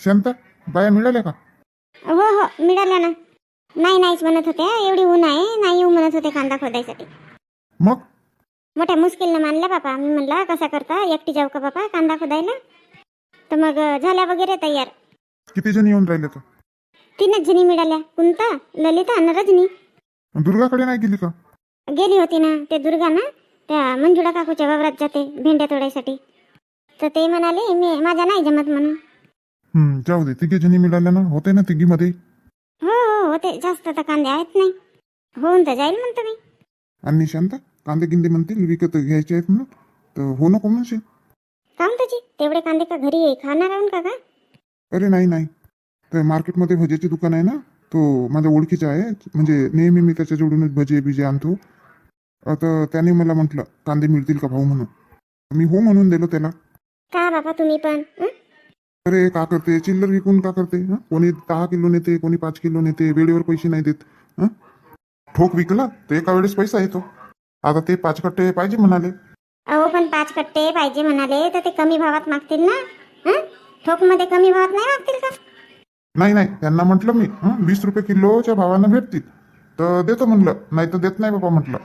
शांता बाया मिळाल्या का? हो हो मिळाल्या ना. नाही नाहीच म्हणत होते. एवढी ऊन आहे नाही येऊ म्हणत होते कांदा खोदायसाठी. मग? मोठ्या मुश्किलनं मानल्या बापा. मी म्हणला कसा करता? एकटी जाऊ का बापा कांदा खोदायला? तर मग झाल्या वगैरे तयार. किती जण येऊन राहिले तर? तीनच जणी मिळाल्या. कुंता ललिता आणि रजनी दुर्गाकडे नाही गेली का? गेली होती ना ते दुर्गा ना त्या मंजुळा काकूच्या वावरात जाते भेंड्या तोडायसाठी. तर ते म्हणाले मी माझ्या नाही जमत म्हणून. हम्म, जाऊ दे तिघे जणी मिळाल्या ना होते ना तिघीमध्ये. हो हो होते जास्त तर कांदे आहेत नाही. होऊन तर जाईल म्हणतो मी. आणि शांता कांदे गिंदे म्हणतील विकत घ्यायचे आहेत म्हणून. तर हो नको म्हणशील. काम तुझी तेवढे कांदे का घरी खाणार आहोत का का अरे नाही नाही. तर मार्केटमध्ये भज्याची दुकान आहे ना तो माझ्या ओळखीचा आहे म्हणजे नेहमी मी त्याच्याजवळूनच भजे बिजे आणतो. तर त्याने मला म्हटलं कांदे मिळतील का भाऊ म्हणून. मी हो म्हणून दिलो त्याला. का बाबा तुम्ही पण हं? अरे का करते? चिल्लर विकून का करते? हं? कोणी दहा किलो नेते कोणी पाच किलो नेते वेळेवर पैसे नाही देत. हं? ठोक विकला तर एका वेळेस पैसा येतो. आता ते पाच कट्टे पाहिजे म्हणाले. अहो पण पाच कट्टे पाहिजे म्हणाले तर ते कमी भावात मागतील ना? हं? ठोकमध्ये कमी भावात नाही मागतील का? नाही नाही त्यांना म्हटलं मी. हं, वीस रुपये किलोच्या भावानं भेटतील. तर देतो म्हणलं. नाही तर देत नाही बाबा म्हटलं.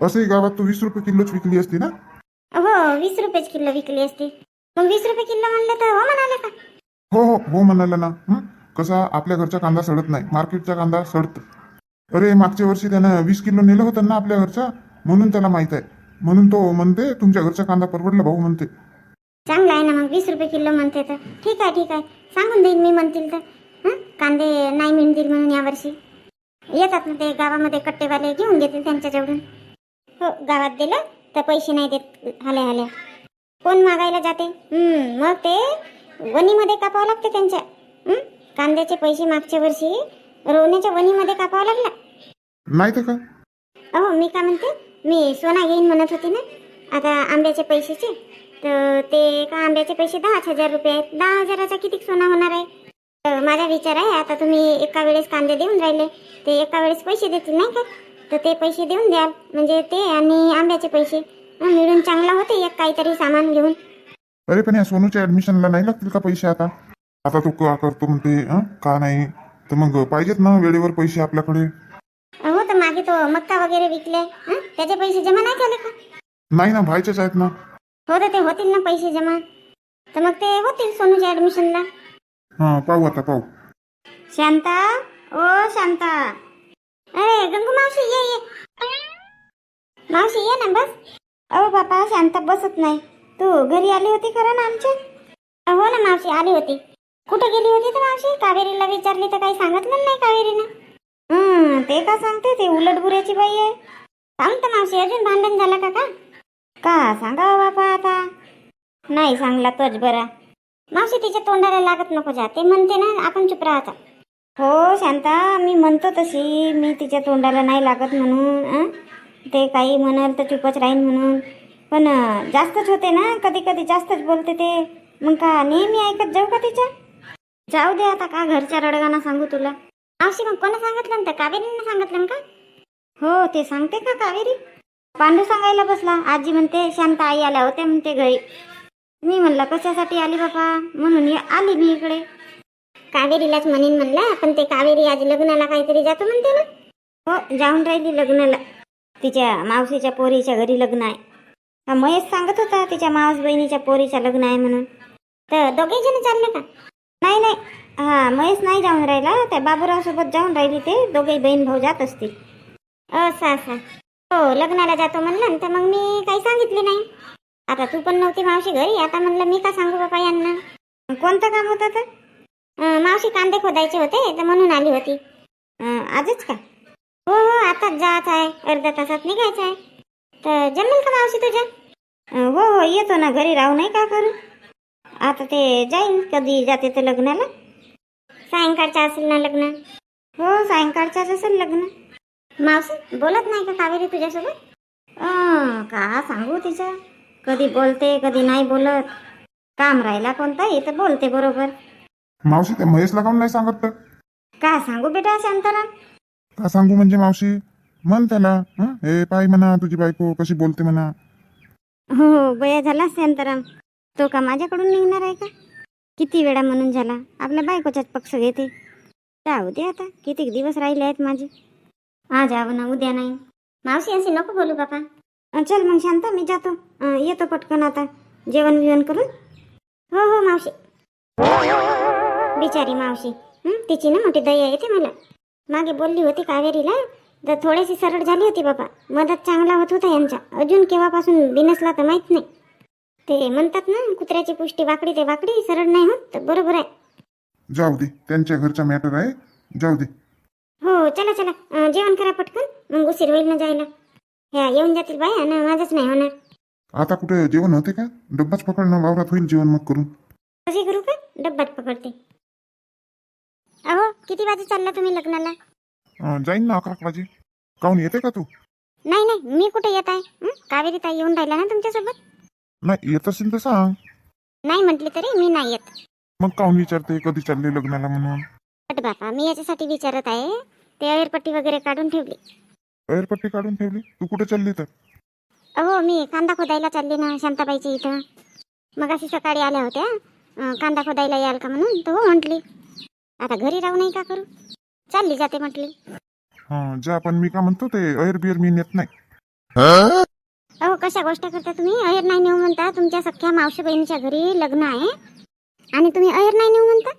असंही गावात तू वीस रुपये किलोच विकली असती ना? हो वीस रुपयेच किलो विकली असती. मग वीस रुपये किलो म्हणले तर हो म्हणाले का? हो हो हो म्हणाला ना. हं? कसा? आपल्या घरचा कांदा सडत नाही. मार्केटचा कांदा सडत. अरे मागच्या वर्षी त्यानं वीस किलो नेलं होतं ना आपल्या घरचा? म्हणून त्याला माहीत आहे. म्हणून तो म्हणते तुमच्या घरचा कांदा परवडला भाऊ म्हणते. चांगला आहे ना मग. वीस रुपये किलो म्हणते तर. ठीक आहे ठीक आहे. सांगून देईन मी म्हणतील तर. हं? कांदे नाही मिळतील म्हणून यावर्षी येतात ना ते गावामध्ये कट्टेवाले घेऊन घेतील त्यांच्याजवळून. हो गावात दिलं तर पैसे नाही देत. हाल्या हाल्या. कोण मागायला जाते? हं, मग ते वणीमध्ये कापावं लागते त्यांच्या. हं? कांद्याचे पैसे मागच्या वर्षी रोवण्याच्या वणीमध्ये कापावं लागला. नाही तर का? अहो मी काय म्हणते? मी सोना घेईन म्हणत होती ना. आता आंब्याचे पैशाचे तर ते का आंब्याचे पैसे दहाच हजार रुपये आहेत. दहा हजाराचा किती सोना होणार आहे? तर माझा विचार आहे आता तुम्ही एका वेळेस कांदे देऊन राहिले. ते एका वेळेस पैसे देतील नाही का? तर ते पैसे देऊन द्याल. म्हणजे ते आणि आंब्याचे पैसे. मिळून चांगला होते एक काहीतरी सामान घेऊन. अरे पण या सोनूच्या ऍडमिशनला नाही लागतील का पैसे आता? आता तू का करतो म्हणते हं? का नाही? तर मग पाहिजेत ना वेळेवर पैसे आपल्याकडे. हो तर मागे तो मक्का वगैरे विकले हं? त्याचे पैसे जमा नाही झाले का? नाही ना व्हायचेच आहेत ना. हो तर ते होतील ना पैसे जमा. तर मग ते होतील सोनूच्या ऍडमिशनला हा पाहू आता पाहू. शांता? ओ शांता. अरे गंगू मावशी ये ये. मावशी ये ना बस. अहो बापा शांत बसत नाही. तू घरी आली होती खरं ना आमच्या हो ना मावशी आली होती. कुठं गेली होती तर मावशी? कावेरीला विचारली तर काही सांगितलं नाही कावेरीनं. हम्म ते का सांगते? ते उलट बुऱ्याची बाई आहे. सांगतं मावशी अजून भांडण झालं का का? का सांगा बापा आता? नाही सांगला तोच बरा. मावशी तिच्या तोंडाला लागत नको जा. ते म्हणते ना आपण चुप राहता. हो शांता मी म्हणतो तशी. मी तिच्या तोंडाला नाही लागत म्हणून अं? ते काही म्हणाल तर चुपच राहीन म्हणून. पण जास्तच होते ना? कधी कधी जास्तच बोलते ते. मग का नेहमी ऐकत जाऊ का तिच्या? जाऊ दे आता का घरच्या रडगाना सांगू तुला? मावशी मग कोणा सांगितलं ना कावेरीनं सांगितलं ना का? हो ते सांगते का कावेरी? पांडू सांगायला बसला. आजी म्हणते शांत आई आल्या होत्या म्हणते घरी. मी म्हणलं कशासाठी आली बाबा म्हणून आली मी इकडे. कावेरीलाच म्हणेन म्हणलं पण ते कावेरी आज लग्नाला काहीतरी जातो म्हणते ना. हो जाऊन राहिली लग्नाला. तिच्या मावशीच्या पोरीच्या घरी लग्न आहे. हा महेश सांगत होता तिच्या मावस बहिणीच्या पोरीच्या लग्न आहे म्हणून. तर दोघे जण चालले का? नाही नाही. हा महेश नाही जाऊन राहिला. त्या बाबूराव सोबत जाऊन राहिली ते. दोघे बहीण भाऊ जात असतील. असं असा हो लग्नाला जातो म्हणलं तर मग मी काही सांगितले नाही. आता तू पण नव्हती मावशी घरी. आता म्हणलं मी का सांगू बाबा यांना? कोणतं काम होतं तर? मावशी कांदे खोदायचे होते तर म्हणून आली होती. आजच का? हो हो आताच जायचं आहे. अर्ध्या तासात निघायचं आहे. तर जमेल का मावशी तुझ्या? अं, हो हो येतो ना. घरी राहू नाही का करू? आता ते जाईन. कधी जाते तर लग्नाला? सायंकाळच्या असेल ना लग्न? हो सायंकाळच्याच असेल लग्न. मावशी बोलत नाही का कावेरी तुझ्यासोबत? अं, का सांगू तिचं कधी बोलते कधी नाही बोलत. काम राहिला कोणता? तर बोलते बरोबर. मावशी त्या महेशला काऊन नाही सांगत तर? का सांगू बेटा शांताराम? का सांगू म्हणजे मावशी? म्हण त्याला हं? हे पाय म्हणा तुझी बायको कशी बोलते म्हणा. हो हो बया झाला शांताराम तो का माझ्याकडून निघणार आहे का? किती वेळा म्हणून झाला. आपल्या बायकोच्याच पक्ष घेते. जाऊ दे आता किती दिवस राहिले आहेत माझे. आज यावं ना उद्या नाही. मावशी असे नको बोलू बापा. अं, चल मग शांत मी जातो. अं, येतो पटकन आता. जेवण बिवण करून. हो हो मावशी. बिचारी मावशी. हं, तिची ना मोठी दया येते मला. मागे बोलली होती कावेरीला तर थोडीशी सरळ झाली होती बाबा. मदत चांगला होत होता यांच्या अजून केव्हापासून बिनसला तर माहीत नाही. ते म्हणतात ना कुत्र्याची पुष्टी वाकडी ते वाकडी सरळ नाही होत तर बरोबर आहे. जाऊ दे त्यांच्या घरचा मॅटर आहे. जाऊ दे. हो चला चला. अं, जेवण करा पटकन. मग उशीर होईल ना जायला. ह्या येऊन जातील बाया ना माझंच नाही होणार. आता कुठे जेवण होते का? डब्बाच पकडणं वावरात होईल जेवण मग करून. कशी करू का? डब्बात पकडते. अहो किती वाजे चालला तुम्ही लग्नाला? अं, जाईन ना अकरा वाजे. काहून येते का तू? नाही नाही मी कुठे येत आहे? हं? कावेरी ताई येऊन राहिला ना तुमच्यासोबत? नाही येत असेल तर सांग. नाही म्हटली तरी मी नाही येत. मग काहून विचारते कधी चालले लग्नाला म्हणून? बट बापा मी याच्यासाठी विचारत आहे. ते अयरपट्टी वगैरे काढून ठेवली. एअरपट्टी काढून ठेवली? तू कुठे चालली तर? अहो मी कांदा खोदायला चालली ना शांताबाईच्या इथं. मग अशी सकाळी आल्या होत्या. अं, कांदा खोदायला याल का म्हणून? तो हो म्हटली. आता घरी राहू नाही का करू? चालली जाते म्हटली. हा जा पण मी का म्हणतो ते एअर बिअर मी नेत नाही. अहो कशा गोष्ट करता तुम्ही? अहेर नाही नेऊ म्हणता. तुमच्या सख्या मावशी बहिणीच्या घरी लग्न आहे. आणि तुम्ही अहेर नाही नेऊ म्हणता?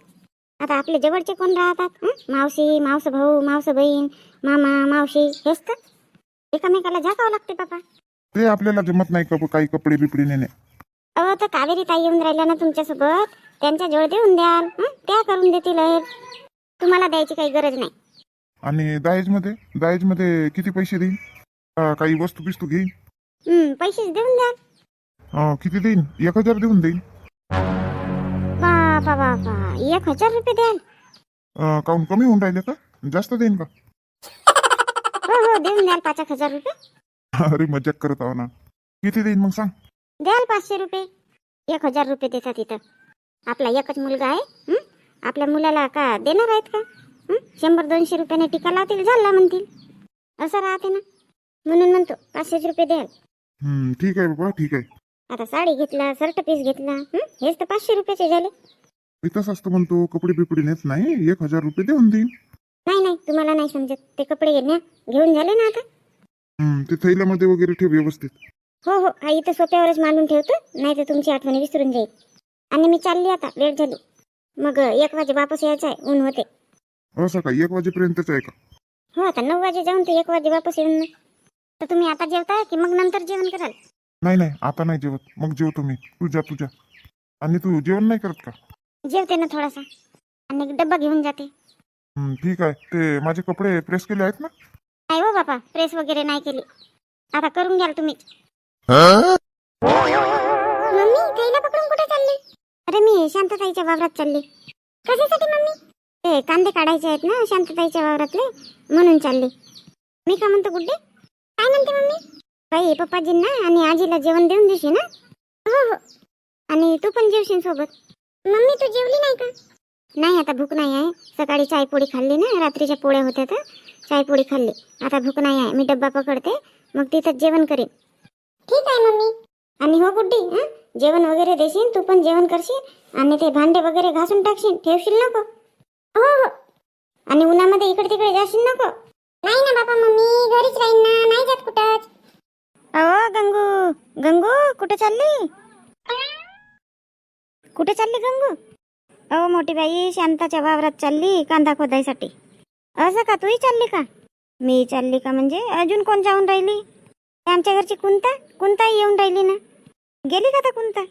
आता आपले जवळचे कोण राहतात? मावशी मावस भाऊ मावस बहीण मामा मावशी हेच तर. एकामेकाला झाकावं लागते बाबा. ते आपल्याला जमत नाही काही कपडे बिपडे नेणे. अहो तर कावेरी ताई येऊन राहिल्या ना तुमच्यासोबत? त्यांच्या जवळ देऊन द्याल. हं? त्या करून देतील तुम्हाला द्यायची काही गरज नाही. आणि दायजमध्ये दायजमध्ये किती पैसे देईन? काही वस्तू बिस्तू घेईन? हं, पैसेच देऊन द्याल. अं, किती देईन? एक हजार देऊन देईन. बापा बापा एक हजार रुपये द्याल. अं, काहून कमी होऊन राहिले का? जास्त देईन का? हो हो देऊन द्याल पाच एक हजार रुपये. अरे मजाक करत आहो ना. किती देईन मग सांग. द्याल पाचशे रुपये. एक हजार रुपये देतात इथं. आपला एकच मुलगा आहे हं? आपल्या मुलाला का देणार आहेत का? शंभर दोनशे रुपयाने टिका लावतील झाला म्हणतील. असं राहते ना. म्हणून म्हणतो पाचशेच रुपये द्याल. ठीक आहे बाबा ठीक आहे. आता साडी घेतला शर्ट पीस घेतला? हेच तर पाचशे रुपयाचे झाले. मी तसं असतं म्हणतो कपडे बिपडे नेत नाही एक हजार रुपये देऊन देईन. नाही नाही तुम्हाला नाही समजत. ते कपडे न्या घेऊन झाले ना आता. ते थैल्यामध्ये वगैरे ठेव व्यवस्थित. हो हो हा इथं सोप्यावरच मांडून ठेवतो नाही तर तुमची आठवणी विसरून जाईल. आणि मी चालली आता वेळ झाली. मग एक वाजे वापस यायचं आहे ऊन होते. असं का एक वाजेपर्यंतच आहे का? हो आता नऊ वाजे जाऊन ते एक वाजे वापस येऊन तर तुम्ही आता जेवता की मग नंतर जेवण कराल? नाही नाही आता नाही जेवत. मग जेवतो मी. तुझ्या तुझ्या आणि तू जेवण नाही करत का? जेवते ना थोडासा. आणि एक डब्बा घेऊन जाते. ठीक आहे. ते माझे कपडे प्रेस केले आहेत ना? नाही हो बापा प्रेस वगैरे नाही केली. आता करून घ्याल तुम्ही. मम्मी पकडून कुठे चालली? अरे मी शांतताईच्या वावरात चालले. कशासाठी मम्मी? ते कांदे काढायचे आहेत ना शांतताईच्या वावरातले म्हणून चालले. मी का म्हणतो गुड्डे? काय म्हणते मम्मी? बाई पप्पाजींना आणि आजीला जेवण देऊन देशील ना? हो हो. आणि तू पण जेवशील सोबत. मम्मी तू जेवली नाही का? नाही आता भूक नाही आहे. सकाळी चाय पोळी खाल्ली ना रात्रीच्या पोळ्या होत्या तर चाय पोळी खाल्ली. आता भूक नाही आहे मी डब्बा पकडते मग तिथंच जेवण करीन. ठीक आहे मम्मी. आणि हो गुड्डी हं? जेवण वगैरे देशील तू पण जेवण करशील आणि ते भांडे वगैरे घासून टाकशील ठेवशील नको. हो हो. आणि उन्हामध्ये इकडे तिकडे जाशील नको. नाही ना बाबा मम्मी घरीच राहीन ना नाही जात कुठंच. अहो गंगू गंगू कुठे चालली? कुठे चालली गंगू? अहो मोठी बाई शांताच्या वावरात चालली कांदा खोदायसाठी. असं का तूही चालली का? मी चालली का म्हणजे? अजून कोण जाऊन राहिली? आमच्या घरची कुंता? कुंताही येऊन राहिली ना. गेली का तर कुंता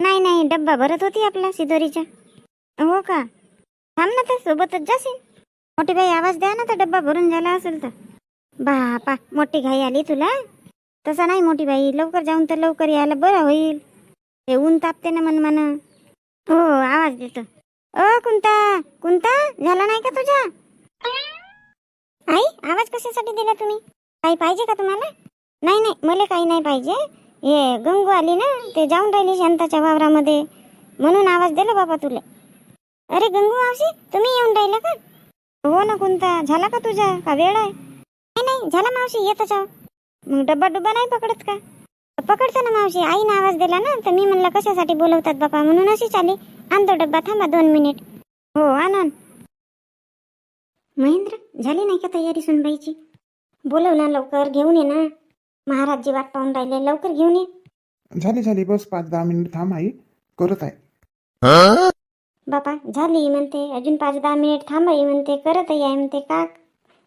नाही नाही डब्बा भरत होती आपला सिदोरीच्या हो का? थांब ना तर सोबतच जाशील. मोठी बाई आवाज द्या ना तर डब्बा भरून झाला असेल तर. बापा मोठी घाई आली तुला? तसं नाही मोठी बाई लवकर जाऊन तर लवकर यायला बरं होईल. हे ऊन तापते ना मन हो आवाज देतो. ओ कुंता कुंता झाला नाही का तुझा? आई आवाज कशासाठी दिला तुम्ही? काही पाहिजे का तुम्हाला? नाही नाही मला काही नाही पाहिजे. हे गंगू आली ना ते जाऊन राहिली शांताच्या वावरामध्ये. म्हणून आवाज दिला बाबा तुला. अरे गंगू मावशी तुम्ही येऊन राहिला का? हो ना कोणता झाला का तुझा? का वेळ आहे? नाही नाही झाला मावशी येतच मग डब्बा डुब्बा नाही पकडत का? पकडतो ना मावशी आईनं आवाज दिला ना तर मी म्हणलं कशासाठी बोलवतात बापा म्हणून अशीच आली. आणतो डब्बा थांबा दोन मिनिट. हो आण. महेंद्र झाली नाही का तयारी सुनबाईची? बोलव ना लवकर घेऊन ये ना. महाराजजी वाट पाहून राहिले लवकर घेऊन ये. झाली झाली बस पाच दहा मिनिट थांब आई करत आहे. बापा झाली म्हणते. अजून पाच दहा मिनिट थांबाई म्हणते. करत आहे म्हणते का?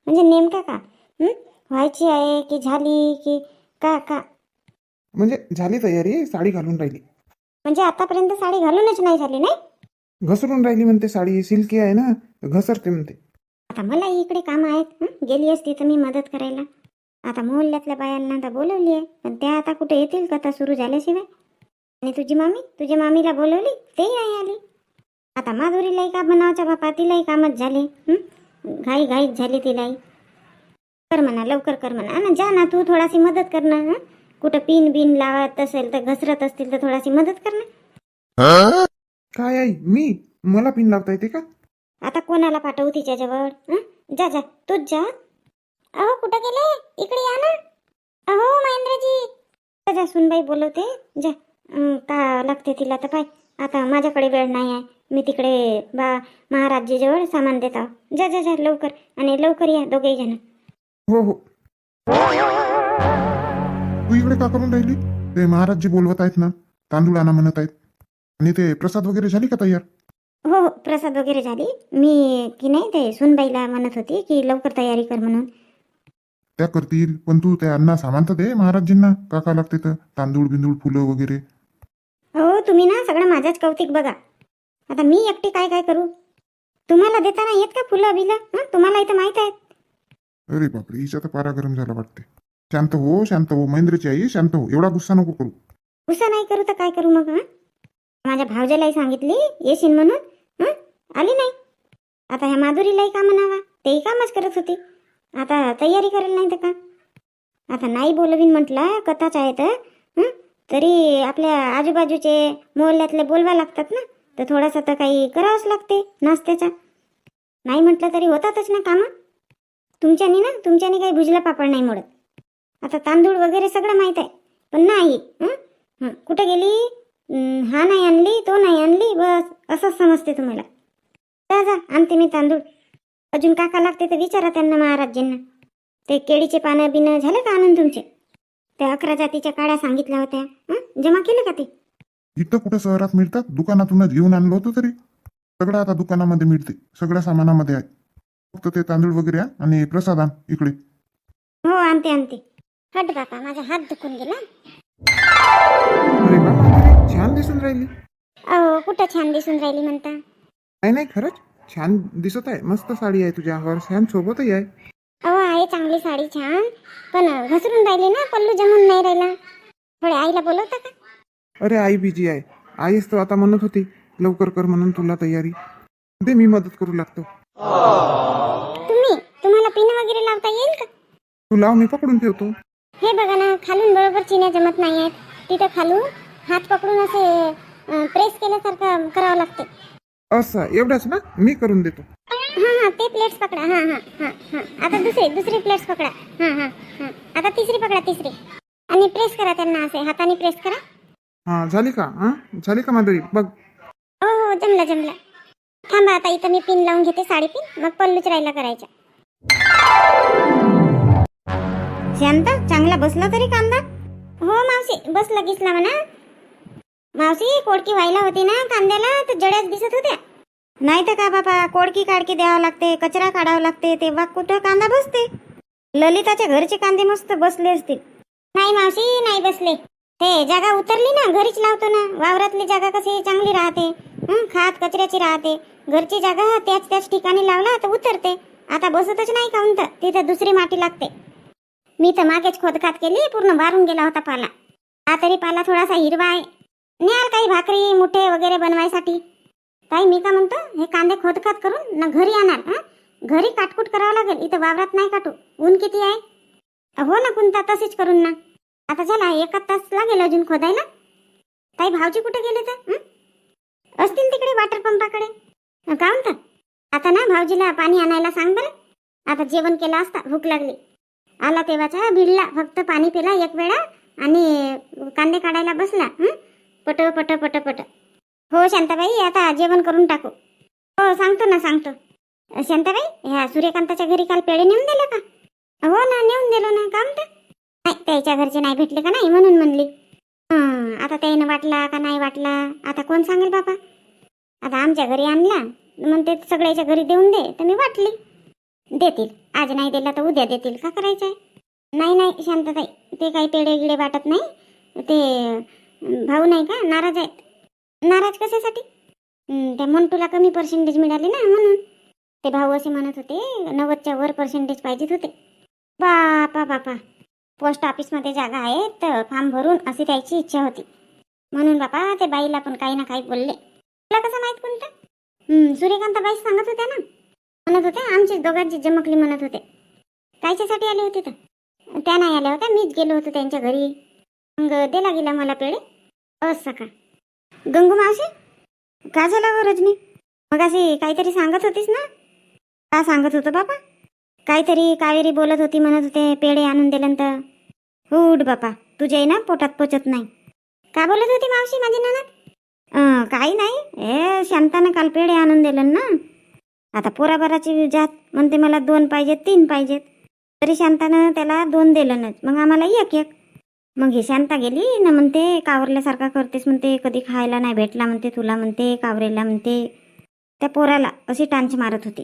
म्हणजे नेमका का? हं? व्हायची आहे की झाली की का का? म्हणजे झाली तयारी साडी घालून राहिली. म्हणजे आतापर्यंत साडी घालूनच नाही झाली नाही? घसरून राहिली म्हणते साडी सिल्की आहे ना घसरते म्हणते. आता मला इकडे कामं आहेत हं? गेली असती तर मी मदत करायला. आता मोहल्ल्यातल्या बायांना आता बोलवली आहे. पण त्या आता कुठे येतील? कथा सुरू झाल्याशिवाय. आणि तुझी मामी? तुझ्या मामीला बोलवली? तेही नाही आली. आता माधुरीलाही का बनावच्या बापा तिलाही कामच झाले? घाई घाईत झाली तिलाही. कर म्हणा लवकर कर म्हणा. ना जा ना तू थोडाशी मदत कर ना? कुठं पिन बिन लावत असेल तर घसरत असतील तर थोडाशी मदत कर ना काय आई? मी? मला पिन लावता येते का? आता कोणाला पाठवू तिच्याजवळ? जा जा. तूच जा अहो कुठं गेले? इकडे या ना. अहो महेंद्रजी. जा, सुनबाई बोलवते. जा. का लागते तिला तर पाय. आता माझ्याकडे वेळ नाही आहे. मी तिकडे बा महाराजजीजवळ सामान देत आहो. जा जा जा लवकर. आणि लवकर या दोघेही जण. हो हो. तू इकडे का करून राहिली? ते महाराजजी बोलवत आहेत ना. तांदूळ आणा म्हणत आहेत. आणि ते प्रसाद वगैरे झाली का तयार? हो हो. प्रसाद वगैरे झाली. मी की नाही ते सुनबाईला म्हणत होती की लवकर तयारी कर म्हणून. त्या करतील पण तू त्यांना सामान तर दे महाराजजींना. का का लागते तर तांदूळ बिंदूळ फुलं वगैरे. हो तुम्ही ना सगळं माझंच कौतिक बघा. आता मी एकटी काय काय करू? तुम्हाला देताना येत का फुलं बिलं? हं? तुम्हाला इथं माहीत आहेत. अरे बापरे हिचा तर पारा गरम झाला वाटते शांत हो शांत हो. महेंद्रची आई शांत हो. एवढा गुस्सा नको करू. गुस्सा नाही करू तर काय करू मग हं? माझ्या भावजालाही सांगितली येशील म्हणून हं? आली नाही. आता ह्या माधुरीलाही का म्हणावा तेही कामच करत होती. आता तयारी करेल नाही तर का? आता नाही बोलवीन म्हटलं कथाच आहे तर तरी आपल्या आजूबाजूचे मोहल्ल्यातले बोलवा लागतात ना तर थोडासा तर काही करावंच लागते नाश्त्याचा. नाही म्हटलं तरी होतातच ना कामं. तुमच्यानी ना तुमच्यानी काही भुजला पापड नाही मोडत. आता तांदूळ वगैरे सगळं माहीत आहे पण नाही कुठे गेली? हा नाही आणली तो नाही आणली बस असंच समजते तुम्हाला. जा जा आणते मी तांदूळ. अजून काका लागते तर विचारा त्यांना महाराजजींना ते केळीचे पानं बिनं झाले का आणून तुमचे? त्या अकरा जातीच्या काड्या सांगितल्या होत्या. हं? जमा केले का ते? इथं कुठं शहरात मिळतात? दुकानातूनच घेऊन आणलं होतं तरी. सगळं आता दुकानामध्ये मिळते. सगळ्या सामानामध्ये आहे. फक्त ते तांदूळ वगैरे आण आणि प्रसाद आण इकडे. हो आणते आणते. हट बापा माझा हात दुखून गेला. अरे छान दिसून राहिली. अहो कुठं छान दिसून राहिली म्हणता? नाही नाही खरंच? छान दिसत आहे. मस्त साडी आहे तुझ्यावर छान सोबतही आहे. अहो आहे चांगली साडी छान. पण घसरून राहिली ना पल्लू जमून नाही राहिला. थोडे आईला बोलवता का? अरे आई बिजी आहे. आईच तर आता म्हणत होती लवकर कर म्हणून तुला तयारी. दे मी मदत करू लागतो. तुम्ही? तुम्हाला पिन वगैरे लावता येईल का? तू लाव मी पकडून ठेवतो. हे बघा ना खालून बरोबर चिन्या जमत नाही आहेत तिथं खालून हात पकडून असे प्रेस केल्यासारखं करावं लागते. असं एवढंच ना? मी करून देतो. हां हां ते प्लेट्स पकडा. हां हां हां हां. आता दुसरी दुसरी प्लेट्स पकडा. हां हां हां. आता तिसरी पकडा तिसरी. आणि प्रेस करा त्यांना असे. हाताने प्रेस करा. हा झाली का? हा झाली का माधुरी? बघ. हो हो जमला जमला. थांबा आता इथं मी पिन लावून घेते साडी पिन मग पल्लूच राहिला करायच्या. शांत चांगला बसला तरी कांदा? हो मावशी बसला गिसला म्हणा. मावशी कोडकी व्हायला होती ना कांद्याला तर जड्याच दिसत होत्या. नाही तर का बाबा कोडकी काडकी द्यावं लागते कचरा काढावं लागते तेव्हा कुठं कांदा बसते? ललिताच्या घरचे कांदे मस्त बसले असतील. नाही मावशी नाही बसले. ते जागा उतरली ना घरीच लावतो ना. वावरातली जागा कशी चांगली राहते. खात कचऱ्याची राहते. घरची जागा त्याच त्याच ठिकाणी लावला तर उतरते. आता बसतच नाही काऊन तर तिथं दुसरी माती लागते. मी तर मागेच खोदखात केली पूर्ण वारून गेला होता पाला. हा तरी पाला थोडासा हिरवा आहे. न्याल काही भाकरी मुठे वगैरे बनवायसाठी. ताई मी का म्हणतो हे कांदे खोदखत करून ना घरी आणणार हा? घरी काटकूट करावं लागेल इथं वावरात नाही काटू. ऊन किती आहे? हो ना कुंता तसेच करून ना. आता झाला एका तास लागेल अजून खोदायला. ताई भाऊजी कुठे गेले तर असतील तिकडे वॉटर पंपाकडे का म्हणतात आता ना भाऊजीला पाणी आणायला सांग बरं. आता जेवण केलं असता भूक लागली. आला तेव्हाचा भिडला फक्त पाणी पिला एक वेळा आणि कांदे काढायला बसला पट पट पट पट. हो शांताबाई आता जेवण करून टाकू. हो सांगतो ना सांगतो. शांताबाई ह्या सूर्यकांताच्या घरी काल पेढे नेऊन दिले का? हो ना नेऊन दिलो ना काम तर नाही त्याच्या घरचे नाही भेटले का नाही म्हणून म्हणली. हं, आता त्यानं वाटला का नाही वाटला? आता कोण सांगेल बाबा? आता आमच्या घरी आणला मग ते सगळ्याच्या घरी देऊन दे तर मी वाटली. देतील. आज नाही दिला तर उद्या देतील. का करायचं आहे नाही नाही शांतताई ते काही पेढे गिडे वाटत नाही. ते भाऊ नाही का? नाराज आहेत. नाराज कशासाठी? हं, त्या मंटूला कमी पर्सेंटेज मिळाले ना म्हणून. ते भाऊ असे म्हणत होते नव्वदच्या वर पर्सेंटेज पाहिजेत होते. बापा बापा. पोस्ट ऑफिसमध्ये जागा आहे तर फॉर्म भरून अशी त्याची इच्छा होती. म्हणून बापा ते बाईला पण काही ना काही बोलले. तुला कसं माहीत कोणतं? सूर्यकांत बाई सांगत होत्या ना. म्हणत होत्या आमचीच दोघांची जमकली म्हणत होते. कायच्यासाठी आले होते तर. त्या नाही आल्या होत्या मीच गेलो होतो त्यांच्या घरी. मग दिला गेला मला पेढे. असं का? गंगू मावशी का झालं हो रजनी? मग अशी काहीतरी सांगत होतीस ना? का सांगत होतो बापा काहीतरी कावेरी बोलत होती म्हणत होते पेढे आणून दिल्यानंतर. उठ बापा तुझ्या ना पोटात पोचत नाही. का बोलत होती मावशी माझी ननद काही नाही. ए शांतानं काल पेढे आणून दिलं ना. आता पोराबराची जात म्हणते मला दोन पाहिजेत तीन पाहिजेत. तरी शांतानं त्याला दोन दिलंच मग आम्हाला एक एक. मग ही शांता गेली ना म्हणते कावरल्यासारखा करतेस म्हणते कधी खायला नाही भेटला म्हणते तुला म्हणते कावरेला म्हणते. त्या पोराला अशी टांच मारत होती.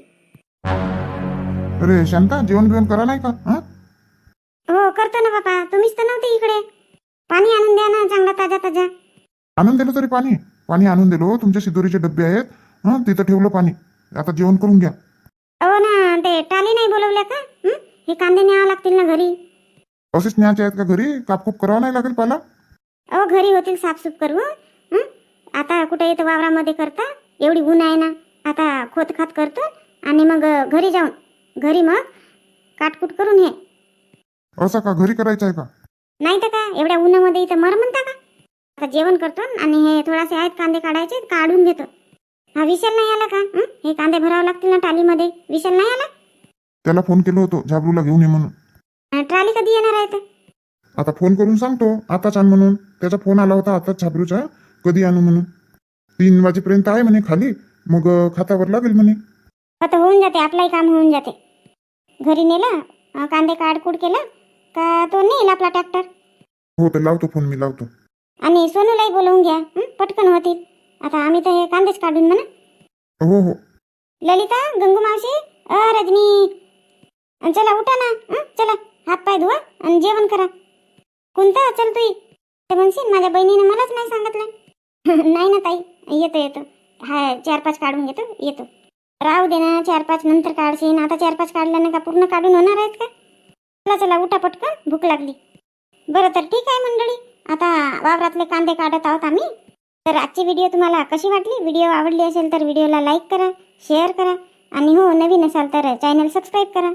अरे शांता जेवण बिवण करा नाही का? हा? हो करतो ना बाबा. तुम्हीच तर नव्हते इकडे. पाणी आणून द्या ना चांगला ताजा ताजा. आणून दिलं तरी पाणी. पाणी आणून दिलो. तुमच्या शिदोरीचे डबे आहेत. हा तिथं ठेवलं पाणी. आता जेवण करून घ्या. हो ना ते टाली नाही बोलवल्या का? हं? हे कांदे न्यावं लागतील ना घरी. असेच न्यायचे आहेत का घरी कापकूप करावं नाही लागेल पाला. अहो घरी होतील साफसूफ करू हं? आता कुठे येतं वावरामध्ये करता? एवढी ऊन आहे ना. आता खोत खात करतो आणि मग अ, घरी जाऊन घरी मग काटकुट करून हे असं का? घरी करायचं आहे का? नाही तर का? एवढ्या उन्हामध्ये इथं मर म्हणता का? आता जेवण करतो आणि हे थोडासे आहेत कांदे काढायचे काढून घेतो. हा विशाल नाही आला का? हं? हे कांदे भरावे लागतील ना टालीमध्ये. विशाल नाही आला? त्याला फोन केलो होतो झाबरूला घेऊन ये म्हणून. ट्रॉली कधी येणार आहे आता फोन करून सांगतो आताच आण म्हणून. त्याचा फोन आला होता आताच झाबरूचा कधी आणू म्हणून? तीन वाजेपर्यंत आहे म्हणे खाली. मग अं, खातावर लागेल म्हणे. आता होऊन जाते आपलाही काम होऊन जाते. घरी नेलं अ, कांदे काढकूड केला का तो नेईल आपला ट्रॅक्टर हो तर लावतो फोन मी लावतो. आणि सोनूलाही बोलवून घ्या हं? पटकन होतील. आता आम्ही तर हे कांदेच काढून म्हणा. हो हो. ललिता गंगू मावशी अ रजनी. अन चला उठा ना हं? चला. हात पाय धुवा आणि जेवण करा. कोणता? चल तू ते म्हणशील माझ्या बहिणीने मलाच नाही सांगितलं. नाही ना ताई येतो येतो. हा चार पाच काढून घेतो येतो. राहू दे ना चार पाच नंतर काढशील. आता चार पाच काढल्यानं का पूर्ण काढून होणार आहेत का? चला चला उठा पटकन भूक लागली. बरं तर ठीक आहे मंडळी. आता वावरातले कांदे काढत आहोत आम्ही. तर आजची व्हिडिओ तुम्हाला कशी वाटली? व्हिडिओ आवडली असेल तर व्हिडिओला लाईक करा शेअर करा. आणि हो नवीन असाल तर चॅनल सबस्क्राईब करा.